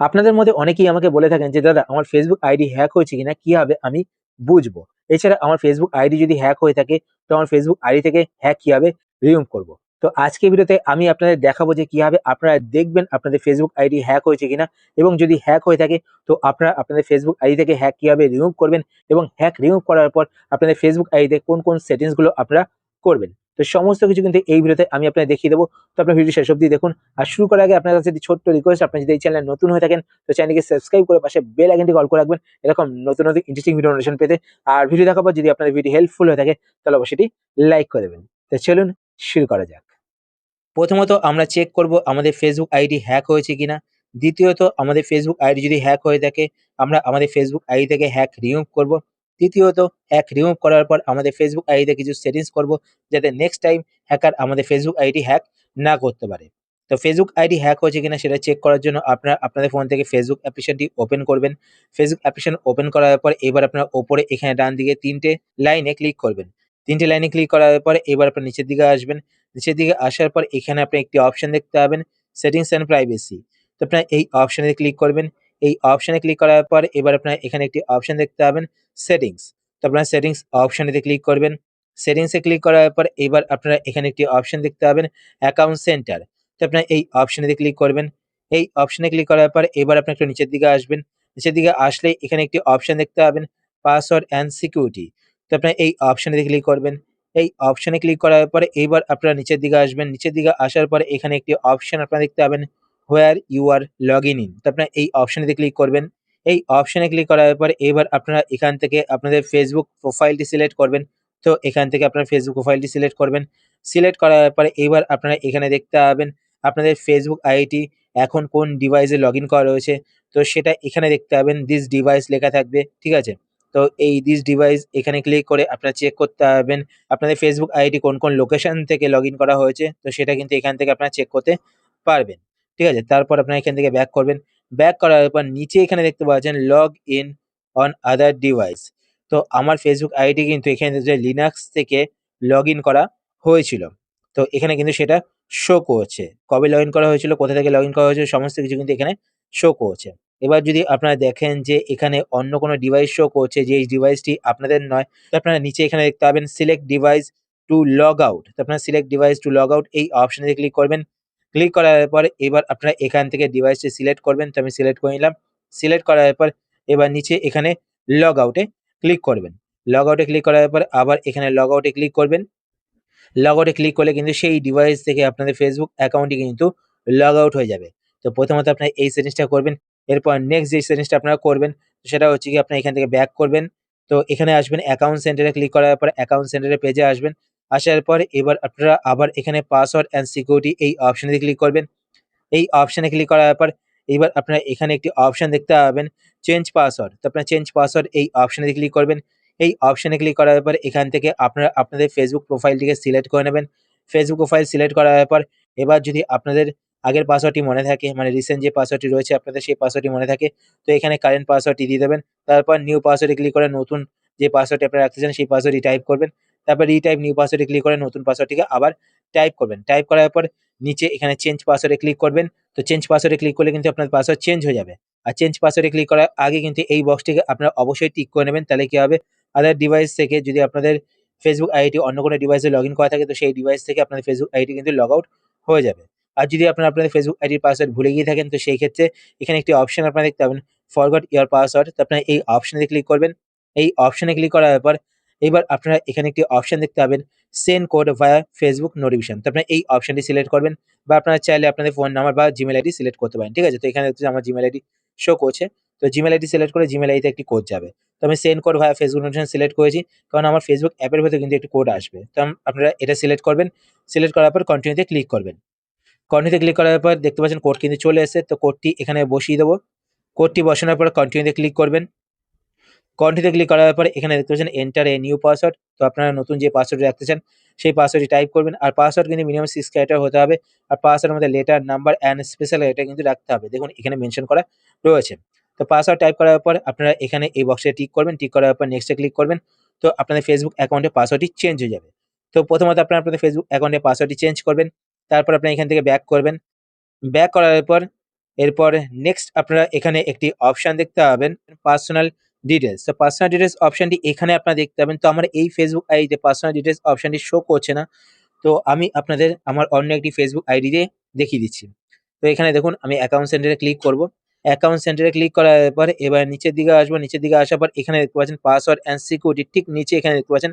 আপনাদের মধ্যে অনেকেই আমাকে বলে থাকেন যে, "দাদা আমার ফেসবুক আইডি হ্যাক হয়েছে কিনা কীভাবে আমি বুঝব? এছাড়া আমার ফেসবুক আইডি যদি হ্যাক হয়ে থাকে তো আমার ফেসবুক আইডি থেকে হ্যাক কীভাবে রিমুভ করব?" তো আজকের ভিডিওতে আমি আপনাদের দেখাবো যে কীভাবে আপনারা দেখবেন আপনাদের ফেসবুক আইডি হ্যাক হয়েছে কিনা এবং যদি হ্যাক হয়ে থাকে তো আপনারা আপনাদের ফেসবুক আইডি থেকে হ্যাক কীভাবে রিমুভ করবেন এবং হ্যাক রিমুভ করার পর আপনাদের Facebook আইডিতে কোন, কোন সেটিংসগুলো আপনারা করবেন। তো সমস্ত কিছু কিন্তু এই ভিডিওতে আমি আপনাদের দেখিয়ে দেবো। তো আপনার ভিডিও শেষ অব্দি দেখুন। আর শুরু করার আগে আপনার কাছে ছোট্ট রিকোয়েস্ট আপনি যদি এই চ্যানেল নতুন হয়ে থাকেন তো চ্যানেলকে সাবস্ক্রাইব করে পাশে বেল আইকনটি অল করে রাখবেন এরকম নতুন, নতুন ইন্টারেস্টিং ভিডিও নোটিফিকেশন পেতে। আর ভিডিও দেখার পর যদি আপনাদের ভিডিও হেল্পফুল হয়ে থাকে তাহলে অবশ্যই এটি লাইক করে দেবেন। তো চলুন শুরু করা যাক। প্রথমত আমরা চেক করব আমাদের ফেসবুক আইডি হ্যাক হয়েছে কিনা। দ্বিতীয়ত আমাদের ফেসবুক আইডি যদি হ্যাক হয়ে থাকে আমরা আমাদের ফেসবুক আইডি থেকে হ্যাক রিমুভ করব। তৃতীয়ত হ্যাক রিমুভ করার পর আমাদের Facebook আইডিতে কিছু সেটিংস করব, যাতে নেক্সট টাইম হ্যাকার আমাদের ফেসবুক আইডি হ্যাক না করতে পারে। তো ফেসবুক আইডি হ্যাক হয়েছে কিনা সেটা চেক করার জন্য আপনারা, আপনাদের ফোন থেকে ফেসবুক অ্যাপ্লিকেশনটি ওপেন করবেন। ফেসবুক অ্যাপ্লিকেশন ওপেন করার পর এবার আপনারা ওপরে এখানে ডান দিকে তিনটে লাইনে ক্লিক করবেন। তিনটে লাইনে ক্লিক করার পরে এবার আপনার নিচের দিকে আসবেন। নিচের দিকে আসার পর এখানে আপনি একটি অপশন দেখতে পাবেন সেটিংস অ্যান্ড প্রাইভেসি। তো আপনারা এই অপশনে ক্লিক করবেন। এই অপশনে ক্লিক করার পর এবার আপনারা এখানে একটি অপশন দেখতে পাবেন সেটিংস। তো আপনারা সেটিংস অপশনেতে ক্লিক করবেন। সেটিংস ক্লিক করার পর এবার আপনারা এখানে একটি অপশন দেখতে পাবেন অ্যাকাউন্ট সেন্টার। তো আপনারা এই অপশনেতে ক্লিক করবেন। এই অপশনে ক্লিক করার পর এবার আপনি একটু নিচের দিকে আসবেন। নিচের দিকে আসলেই এখানে একটি অপশন দেখতে পাবেন পাসওয়ার্ড অ্যান্ড সিকিউরিটি। তো আপনারা এই অপশনেতে ক্লিক করবেন। এই অপশনে ক্লিক করার পরে এইবার আপনারা নিচের দিকে আসবেন। নিচের দিকে আসার পরে এখানে একটি অপশন আপনারা দেখতে পাবেন where you are log in. In তো আপনারা এই অপশনেতে ক্লিক করবেন। এই অপশনে ক্লিক করার পরে এবার আপনারা এখান থেকে আপনাদের Facebook প্রোফাইলটি সিলেক্ট করবেন। তো এখান থেকে আপনার Facebook প্রোফাইলটি সিলেক্ট করবেন। সিলেক্ট করার পরে এবার আপনারা এখানে দেখতে পাবেন আপনাদের ফেসবুক আইডি এখন কোন ডিভাইসে লগইন করা রয়েছে। তো সেটা এখানে দেখতে পাবেন দিস ডিভাইস লেখা থাকবে। ঠিক আছে? তো এই দিস ডিভাইস এখানে ক্লিক করে আপনারা চেক করতে পারবেন আপনাদের Facebook আইডি কোন, কোন লোকেশন থেকে লগইন করা হয়েছে। তো সেটা কিন্তু এখান থেকে আপনারা চেক করতে পারবেন। ঠিক আছে? তারপর আপনারা এখান থেকে ব্যাক করবেন। ব্যাক করার পর নিচে এখানে দেখতে পাচ্ছেন log in on other device. তো আমার ফেসবুক আইডি কিন্তু এখানে লিনাক্স থেকে লগইন করা হয়েছিল। তো এখানে কিন্তু সেটা শো করছে। কবে লগইন করা হয়েছিল, কোথা থেকে লগইন করা হয়েছিল সমস্ত কিছু কিন্তু এখানে শো করছে। এবার যদি আপনারা দেখেন যে এখানে অন্য কোনো ডিভাইস শো করছে যে এই ডিভাইসটি আপনাদের নয়। তো আপনারা নিচে এখানে দেখতে পাবেন select device to log out. তো আপনারা select device to log out এই অপশনে ক্লিক করবেন। ক্লিক করার পরে এবার আপনারা এখান থেকে ডিভাইসটি সিলেক্ট করবেন। তো আমি সিলেক্ট করে নিলাম। সিলেক্ট করার পর এবার নিচে এখানে লগ আউটে ক্লিক করবেন। লগ আউটে ক্লিক করার পর আবার এখানে লগ আউটে ক্লিক করবেন। লগ আউট ক্লিক করলে কিন্তু সেই ডিভাইস থেকে আপনাদের Facebook অ্যাকাউন্টটি কিন্তু লগ আউট হয়ে যাবে। তো প্রথমত আপনারা এই সেটিংসটা করবেন। এরপর নেক্সট যে সেটিংসটা আপনারা করবেন সেটা হচ্ছে কি আপনারা এখান থেকে ব্যাক করবেন। তো এখানে আসবেন অ্যাকাউন্ট সেন্টারে ক্লিক করার পর অ্যাকাউন্ট সেন্টারের পেজে আসবেন। আসার পর এবার আপনারা আবার এখানে পাসওয়ার্ড অ্যান্ড সিকিউরিটি এই অপশনে ক্লিক করবেন। এই অপশানে ক্লিক করার পর এবার আপনারা এখানে একটি অপশান দেখতে পাবেন চেঞ্জ পাসওয়ার্ড। তো আপনারা চেঞ্জ পাসওয়ার্ড এই অপশনে ক্লিক করবেন। এই অপশনে ক্লিক করার পর এখান থেকে আপনারা আপনাদের ফেসবুক প্রোফাইলটিকে সিলেক্ট করে নেবেন। ফেসবুক প্রোফাইল সিলেক্ট করার পর এবার যদি আপনাদের আগের পাসওয়ার্ডটি মনে থাকে মানে রিসেন্ট যে পাসওয়ার্ডটি রয়েছে আপনাদের সেই পাসওয়ার্ডটি মনে থাকে, তো এখানে কারেন্ট পাসওয়ার্ডটি দিয়ে দেবেন। তারপর নিউ পাসওয়ার্ডে ক্লিক করে নতুন যে পাসওয়ার্ডটি আপনারা রাখতে চান, সেই পাসওয়ার্ডটি টাইপ করবেন। তারপর রিটাইপ নিউ পাসওয়ার্ডে ক্লিক করে নতুন পাসওয়ার্ডটিকে আবার টাইপ করবেন। টাইপ করার পর নিচে এখানে চেঞ্জ পাসওয়ার্ডে ক্লিক করবেন। তো চেঞ্জ পাসওয়ার্ডে ক্লিক করলে কিন্তু আপনার পাসওয়ার্ড চেঞ্জ হয়ে যাবে। আর চেঞ্জ পাসওয়ার্ডে ক্লিক করার আগে কিন্তু এই বক্সটিকে আপনারা অবশ্যই টিক করে নেবেন। তাহলে কি হবে আদার ডিভাইস থেকে যদি আপনাদের Facebook আইডি অন্য কোনো ডিভাইসে লগইন করা থাকে, তো সেই ডিভাইস থেকে আপনাদের ফেসবুক আইডি কিন্তু লগ আউট হয়ে যাবে। আর যদি আপনারা আপনাদের ফেসবুক আইডির পাসওয়ার্ড ভুলে গিয়ে থাকেন, তো সেই ক্ষেত্রে এখানে একটি অপশন আপনারা দেখতে পাবেন ফরগট ইয়ার পাসওয়ার্ড। তো আপনারা এই অপশনে ক্লিক করবেন। এই অপশনে ক্লিক করার পর এবার আপনারা এখানে একটি অপশন দেখতে পাবেন send code via Facebook notification. তো আপনারা এই অপশনটি সিলেক্ট করবেন বা আপনারা চাইলে আপনাদের ফোন নাম্বার বা জিমেল আইডি সিলেক্ট করতে পারেন। ঠিক আছে? তো এখানে হচ্ছে আমার জিমেইল আইডি শো করছে। তো জিমেইল আইডি সিলেক্ট করে জিমেল আইডিতে একটি কোড যাবে। তো আমি send code via Facebook notification select করেছি। কারণ আমার ফেসবুক অ্যাপের ভেতরে কিন্তু একটি কোড আসবে। তো আপনারা এটা সিলেক্ট করবেন। সিলেক্ট করার পর কন্টিনিউতে ক্লিক করবেন। কন্টিনিউতে ক্লিক করার পর দেখতে পাচ্ছেন কোড কিন্তু চলে এসেছে। তো কোডটি এখানে বসিয়ে দেবো কোডটি বসানোর পর কন্টিনিউতে ক্লিক করবেন। কন্টিনিউ ক্লিক করার পরে এখানে দেখতে পাচ্ছেন এন্টার এ নিউ পাসওয়ার্ড। তো আপনারা নতুন যে পাসওয়ার্ড রাখতে চান সেই পাসওয়ার্ডটি টাইপ করবেন। আর পাসওয়ার্ড কিন্তু মিনিমাম সিক্স ক্যারেক্টার হতে হবে। আর পাসওয়ার্ডের মধ্যে লেটার, নাম্বার অ্যান্ড স্পেশাল এটা কিন্তু রাখতে হবে। দেখুন এখানে মেনশন করা রয়েছে। তো পাসওয়ার্ড টাইপ করার পর আপনারা এখানে এই বক্সে টিক করবেন। টিক করার পর নেক্সট ক্লিক করবেন। তো আপনাদের ফেসবুক অ্যাকাউন্টের পাসওয়ার্ডটি চেঞ্জ হয়ে যাবে। তো প্রথমত আপনারা আপনাদের ফেসবুক অ্যাকাউন্টের পাসওয়ার্ডটি চেঞ্জ করবেন। তারপর আপনারা এখান থেকে ব্যাক করবেন। ব্যাক করার পর এরপর নেক্সট আপনারা এখানে একটি অপশান দেখতে পাবেন পার্সোনাল ডিটেলস তো পার্সোনাল ডিটেলস অপশনটি এখানে আপনারা দেখতে পাবেন। তো, আমার এই ফেসবুক আইডিতে পার্সোনাল ডিটেলস অপশনটি শো করছে না। তো, আমি আপনাদের আমার অন্য একটি ফেসবুক আইডি দিয়ে দেখিয়ে দিচ্ছি। তো, এখানে দেখুন, আমি অ্যাকাউন্ট সেন্টারে ক্লিক করব। অ্যাকাউন্ট সেন্টারে ক্লিক করার পর, এবার নিচের দিকে আসব। নিচের দিকে আসার পর, এখানে দেখতে পাচ্ছেন পাসওয়ার্ড অ্যান্ড সিকিউরিটি ঠিক নিচে এখানে দেখতে পাচ্ছেন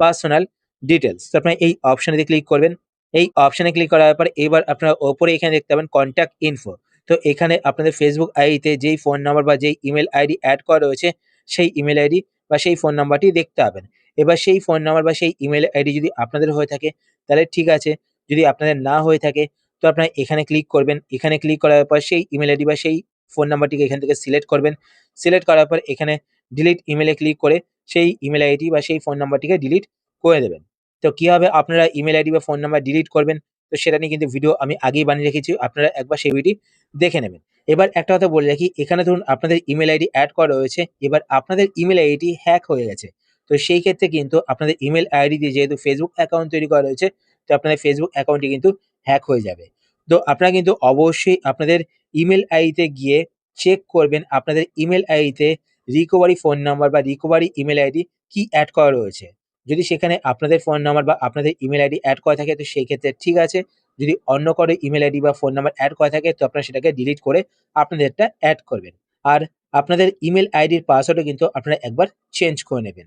পার্সোনাল ডিটেলস তো, আপনারা এই অপশানে ক্লিক করবেন। এই অপশানে ক্লিক করার পর, এবার আপনারা ওপরে এখানে দেখতে পাবেন কন্ট্যাক্ট ইনফো তো এখানে আপনাদের ফেসবুক আইডিতে যেই ফোন নাম্বার বা যেই ইমেল আইডি অ্যাড করা রয়েছে, সেই ইমেল আইডি বা সেই ফোন নাম্বারটি দেখতে পাবেন। এবার সেই ফোন নাম্বার বা সেই ইমেল আইডি যদি আপনাদের হয়ে থাকে, তাহলে ঠিক আছে। যদি আপনাদের না হয়ে থাকে, তো আপনারা এখানে ক্লিক করবেন। এখানে ক্লিক করার পর সেই ইমেল আইডি বা সেই ফোন নাম্বারটিকে এখান থেকে সিলেক্ট করবেন। সিলেক্ট করার পর এখানে ডিলিট ইমেলে ক্লিক করে সেই ইমেল আইডি বা সেই ফোন নাম্বারটিকে ডিলিট করে দেবেন। তো কীভাবে আপনারা ইমেল আইডি বা ফোন নাম্বার ডিলিট করবেন? তো সেটা নিয়ে কিন্তু ভিডিও আমি আগেই বানিয়ে রেখেছি, আপনারা একবার সেই ভিডিও দেখে নেবেন। এবার একটা কথা বলে রাখি, এখানে ধরুন আপনাদের ইমেল আইডি অ্যাড করা রয়েছে, এবার আপনাদের ইমেল আইডি হ্যাক হয়ে গেছে। তো সেই ক্ষেত্রে কিন্তু আপনাদের ইমেল আইডি দিয়ে যেহেতু ফেসবুক অ্যাকাউন্ট তৈরি করা রয়েছে, তো আপনাদের ফেসবুক অ্যাকাউন্টটি কিন্তু হ্যাক হয়ে যাবে। তো আপনারা কিন্তু অবশ্যই আপনাদের ইমেল আইডিতে গিয়ে চেক করবেন, আপনাদের ইমেল আইডিতে রিকভারি ফোন নাম্বার বা রিকভারি ইমেল আইডি কি অ্যাড করা রয়েছে। যদি সেখানে আপনাদের ফোন নাম্বার বা আপনাদের ইমেল আইডি অ্যাড করা থাকে, তো সেই ক্ষেত্রে ঠিক আছে। যদি অন্য কারও ইমেল আইডি বা ফোন নাম্বার অ্যাড করা থাকে, তো আপনারা সেটাকে ডিলিট করে আপনাদেরটা অ্যাড করবেন। আর আপনাদের ইমেল আইডির পাসওয়ার্ডও কিন্তু আপনারা একবার চেঞ্জ করে নেবেন।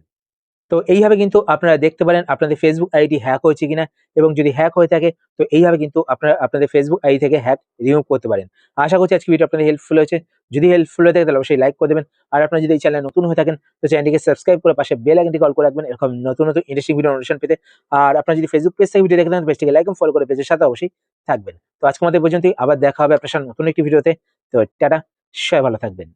তো এইভাবে কিন্তু আপনারা দেখতে পারেন আপনাদের ফেসবুক আইডি হ্যাক হয়েছে কিনা এবং যদি হ্যাক হয়ে থাকে, তো এইভাবে কিন্তু আপনারা আপনাদের ফেসবুক আইডি থেকে হ্যাক রিমুভ করতে পারেন। আশা করছি আজকে ভিডিও আপনাদের হেল্পফুল হয়েছে। যদি হেল্পফুল হয়ে থাকে তাহলে অবশ্যই লাইক করে দেবেন। আর আপনারা যদি এই চ্যানেলে নতুন হয়ে থাকেন, তো চ্যানেলটিকে সাবস্ক্রাইব করে পাশে বেল আইকনটি কল করে রাখবেন। এরকম নতুন নতুন ইন্টারেস্টিং ভিডিও নোটিফিকেশন পেতে। আর আপনারা যদি ফেসবুক পেজ থেকে ভিডিও দেখে থাকেন পেজটিকে লাইক এবং ফলো করে পেজের সাথে অবশ্যই থাকবেন। তো আজকে আমাদের পর্যন্তই। আবার দেখা হবে আপনার সাথে নতুন একটি ভিডিওতে তো টাটা, সবাই ভালো থাকবেন।